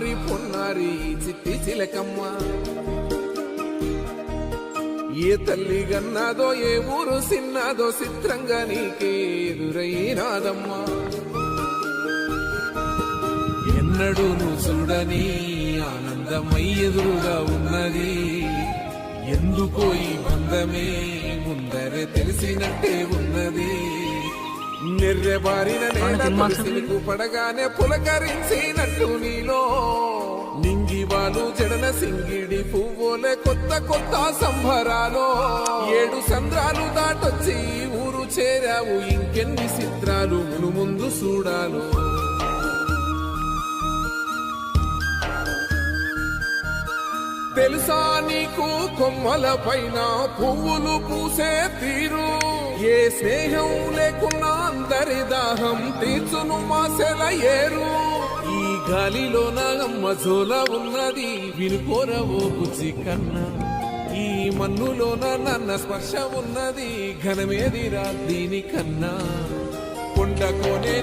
చిన్నారి పొన్నారి చిట్టి చిలకమ్మ. ఏ తల్లి గన్నాదో ఏ ఊరు సిన్నాదో చిత్రంగా నీకే ఎదురైనాదమ్మా ఎన్నడూ నువ్వు చూడని ఆనందమై ఎదురుగా ఉన్నది. ఎందుకో ఈ బంధమే ముందరే తెలిసినట్టే ఉన్నది. నిర్రెబారిన నేల పడగానే పులకరించినట్టు నీలో నింగివాలు జడన సింగిడి పువ్వులే కొత్త కొత్త సంభరాలు ఏడు సంద్రాలు దాటొచ్చి ఊరు చేరావు ఇంకెన్ని చిత్రాలు మును ముందు చూడాలు. తెలుసా నీకు కొమ్మల పైన పువ్వులు పూసే తీరు? ఏ స్నేహం లేకున్నా అందరి దాహం తీర్చును మాసెల ఏరు గాలిలో నాగమ్మ జోల ఉన్నది. వినుకోరవో బుజ్జి కన్నా. ఈ మన్నులోన నన్న స్పర్శ ఉన్నది. ఘనమేదిరా దీనికన్నా. కొండ కోనే